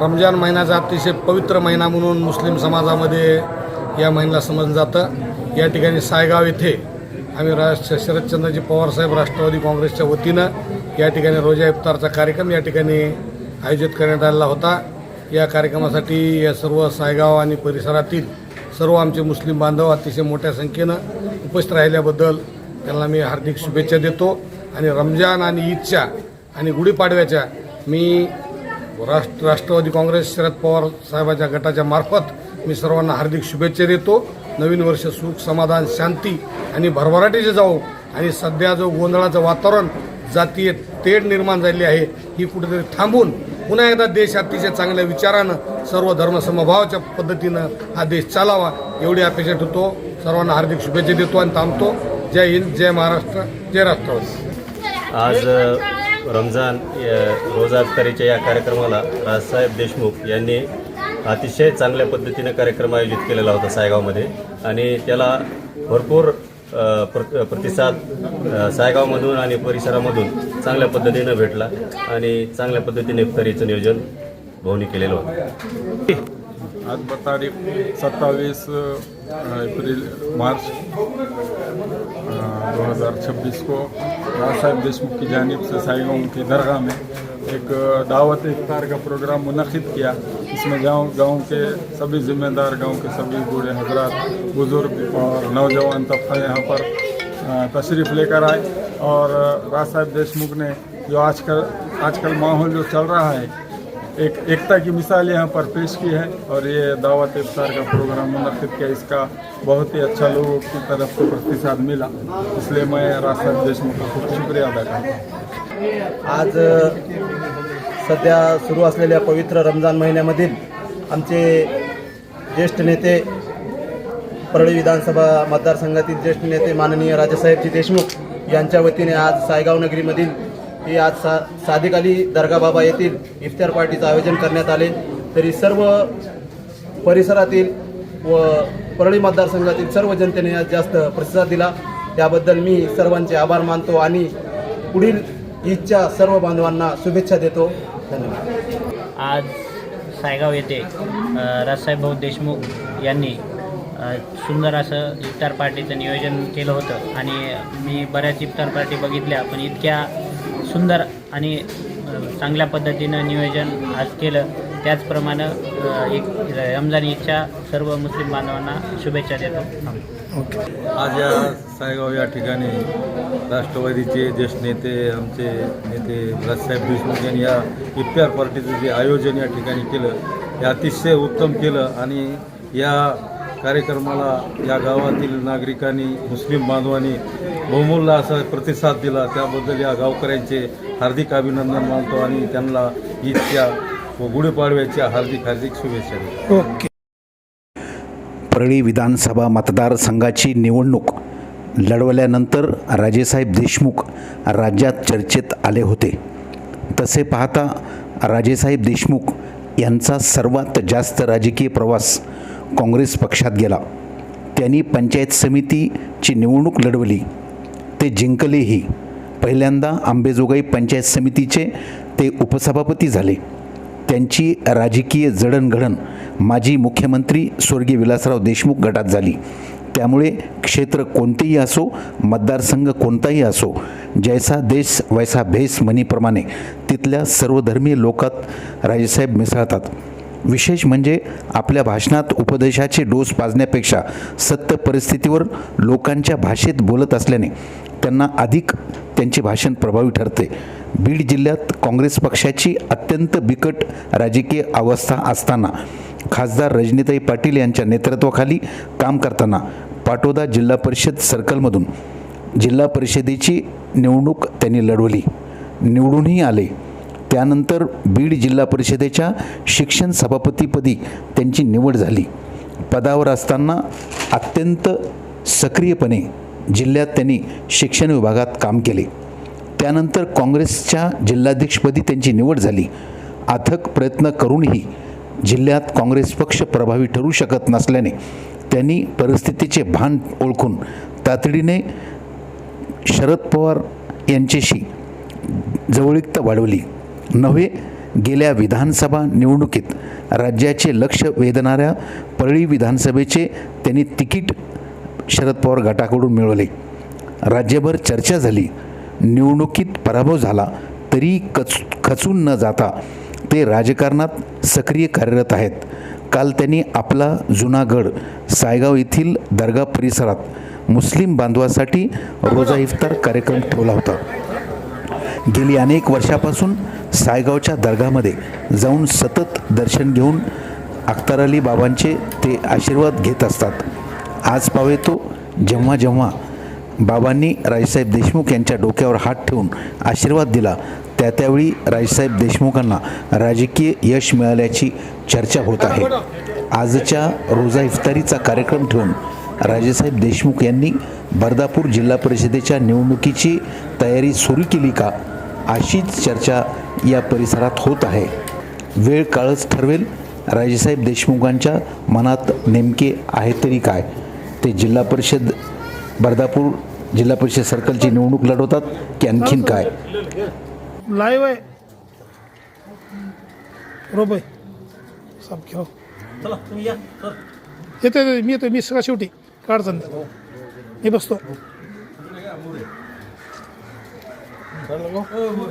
रमजान महिन्याचा अतिशय पवित्र महिना म्हणून मुस्लिम समाजामध्ये या महिन्याला समजलं जातं. या ठिकाणी सायगाव येथे आम्ही राष्ट्र शरदचंद्रजी पवारसाहेब राष्ट्रवादी काँग्रेसच्या वतीनं या ठिकाणी रोजा इफ्तारचा कार्यक्रम या ठिकाणी आयोजित करण्यात आलेला होता. या कार्यक्रमासाठी या सर्व सायगाव आणि परिसरातील सर्व आमचे मुस्लिम बांधव अतिशय मोठ्या संख्येनं उपस्थित राहिल्याबद्दल त्यांना मी हार्दिक शुभेच्छा देतो. आणि रमजान आणि ईदच्या आणि गुढीपाडव्याच्या मी राष्ट्र राष्ट्रवादी काँग्रेस शरद पवार साहेबाच्या गटाच्या मार्फत मी सर्वांना हार्दिक शुभेच्छा देतो. नवीन वर्ष सुख समाधान शांती आणि भरभराटीचे जाऊ आणि सध्या जो गोंधळाचं वातावरण जातीय तेढ निर्माण झाली आहे ही कुठेतरी थांबून पुन्हा एकदा देश अतिशय चांगल्या विचारानं सर्व धर्मसमभावाच्या पद्धतीनं हा देश चालावा एवढी अपेक्षा ठेवतो. सर्वांना हार्दिक शुभेच्छा देतो आणि थांबतो. जय हिंद जय महाराष्ट्र जय राष्ट्रवादी. आज रमजान या रोजा अफ्तारीच्या या कार्यक्रमाला राजसाहेब देशमुख यांनी अतिशय चांगल्या पद्धतीनं कार्यक्रम आयोजित केलेला होता सायगावमध्ये. आणि त्याला भरपूर प्र प्रतिसाद सायगावमधून आणि परिसरामधून चांगल्या पद्धतीनं भेटला आणि चांगल्या पद्धतीने इफ्तारीचं नियोजन भाऊनी केलेलं होतं. आज बतारीख सत्ताईस अप्रैल, मार्च दो हज़ार छब्बीस को राज साहब देशमुख की जानब से साईगांव की दरगाह में एक दावत इफ्तार का प्रोग्राम मुनद किया। इसमें गाँव गाँव के सभी जिम्मेदार, गाँव के सभी बूढ़े हजरात, बुज़ुर्ग और नौजवान तबका यहाँ पर तशरीफ़ लेकर आए। और राज साहब देशमुख ने जो आजकल आजकल माहौल जो चल रहा है एक एकता की मिसाल यहाँ पर पेश की है और ये दावत इफ्तार का प्रोग्राम मुनद किया। इसका बहुत ही अच्छा लोगों की तरफ से प्रतिसाद मिला। इसलिए मैं राष्ट्र देशमुख का खूप शुक्रिया अदा करता हूँ। आज सध्या सुरू असलेल्या पवित्र रमजान महिन्यामधील आमचे ज्येष्ठ नेते परळी विधानसभा मतदारसंघातील ज्येष्ठ नेते माननीय राजासाहेबजी देशमुख यांच्या वतीने आज सायगाव नगरीमधील हे आज सा सादिक दर्गा बाबा येथील इफ्तार पार्टीचं आयोजन करण्यात आले. तरी सर्व परिसरातील व परळी मतदारसंघातील सर्व जनतेने आज जास्त प्रतिसाद दिला. त्याबद्दल मी सर्वांचे आभार मानतो आणि पुढील ईदच्या सर्व बांधवांना शुभेच्छा देतो. धन्यवाद. आज सायगाव येथे अ, भाऊ देशमुख यांनी सुंदर असं इफ्तार पार्टीचं नियोजन केलं होतं. आणि मी बऱ्याच इफ्तार पार्टी बघितल्या पण इतक्या सुंदर आणि चांगल्या पद्धतीनं नियोजन आज केलं. त्याचप्रमाणे एक रमजान ईदच्या सर्व मुस्लिम बांधवांना शुभेच्छा देतो. आज या सायगाव या ठिकाणी राष्ट्रवादीचे ज्येष्ठ नेते आमचे नेते राजसाहेब देशमुख यांनी या इफ्तार पार्टीचं जे आयोजन या ठिकाणी केलं हे अतिशय उत्तम केलं आणि या कार्यक्रमाला या गावातील नागरिकांनी मुस्लिम बांधवांनी बहुमूल्य असा प्रतिसाद दिला. त्याबद्दल या गावकऱ्यांचे हार्दिक अभिनंदन मानतो आणि त्यांना ईदच्या व गुढीपाडव्याच्या हार्दिक हार्दिक शुभेच्छा देतो. परळी विधानसभा मतदारसंघाची निवडणूक लढवल्यानंतर राजेसाहेब देशमुख राज्यात चर्चेत आले होते. तसे पाहता राजेसाहेब देशमुख यांचा सर्वात जास्त राजकीय प्रवास काँग्रेस पक्षात गेला. त्यांनी पंचायत समितीची निवडणूक लढवली. ते जिंकलेही. पहिल्यांदा आंबेजोगाई पंचायत समितीचे ते उपसभापती झाले. त्यांची राजकीय जडणघडण माजी मुख्यमंत्री स्वर्गीय विलासराव देशमुख गटात झाली. त्यामुळे क्षेत्र कोणतेही असो मतदारसंघ कोणताही असो जैसा देश वैसा भेस म्हणीप्रमाणे तिथल्या सर्वधर्मीय लोकात राजेसाहेब मिसळतात. विशेष म्हणजे आपल्या भाषणात उपदेशाचे डोस पाजण्यापेक्षा सत्य परिस्थितीवर लोकांच्या भाषेत बोलत असल्याने त्यांना अधिक त्यांचे भाषण प्रभावी ठरते. बीड जिल्ह्यात काँग्रेस पक्षाची अत्यंत बिकट राजकीय अवस्था असताना खासदार रजनीताई पाटील यांच्या नेतृत्वाखाली काम करताना पाटोदा जिल्हा परिषद सर्कलमधून जिल्हा परिषदेची निवडणूक त्यांनी लढवली. निवडूनही आले. त्यानंतर बीड जिल्हा परिषदेच्या शिक्षण सभापतीपदी त्यांची निवड झाली. पदावर असताना अत्यंत सक्रियपणे जिल्ह्यात त्यांनी शिक्षण विभागात काम केले. त्यानंतर काँग्रेसच्या जिल्हाध्यक्षपदी त्यांची निवड झाली. अथक प्रयत्न करूनही जिल्ह्यात काँग्रेस पक्ष प्रभावी ठरू शकत नसल्याने त्यांनी परिस्थितीचे भान ओळखून तातडीने शरद पवार यांच्याशी जवळीकता वाढवली. नव्हे गेल्या विधानसभा निवडणुकीत राज्याचे लक्ष वेधणाऱ्या परळी विधानसभेचे त्यांनी तिकीट शरद पवार गटाकडून मिळवले. राज्यभर चर्चा झाली. निवडणुकीत पराभव झाला तरी कच खचून न जाता ते राजकारणात सक्रिय कार्यरत आहेत. काल त्यांनी आपला जुनागड सायगाव येथील दर्गा परिसरात मुस्लिम बांधवासाठी रोजा इफ्तार कार्यक्रम ठेवला होता. गेली अनेक वर्षापासून सायगावच्या दर्गामध्ये जाऊन सतत दर्शन घेऊन अख्तर अली बाबांचे ते आशीर्वाद घेत असतात. आज पावेतो जेव्हा जेव्हा बाबांनी राजसाहेब देशमुख यांच्या डोक्यावर हात ठेवून आशीर्वाद दिला त्या त्यावेळी राजसाहेब देशमुखांना राजकीय यश मिळाल्याची चर्चा होत आहे. आजच्या रोजा इफ्तारीचा कार्यक्रम ठेवून राजेसाहेब देशमुख यांनी बर्दापूर जिल्हा परिषदेच्या निवडणुकीची तयारी सुरू केली का? अशीच चर्चा या परिसरात होत आहे. वेळ काळच ठरवेल. राजेसाहेब देशमुखांच्या मनात नेमके आहे तरी काय? ते जिल्हा परिषद बर्दापूर जिल्हा परिषद सर्कलची निवडणूक लढवतात की आणखीन काय? लाईव्ह आहे. बरोबर घेऊ. येतो येतो मी येतो मी सगळं शेवटी. काढतो मी बसतो. 可能吗？不。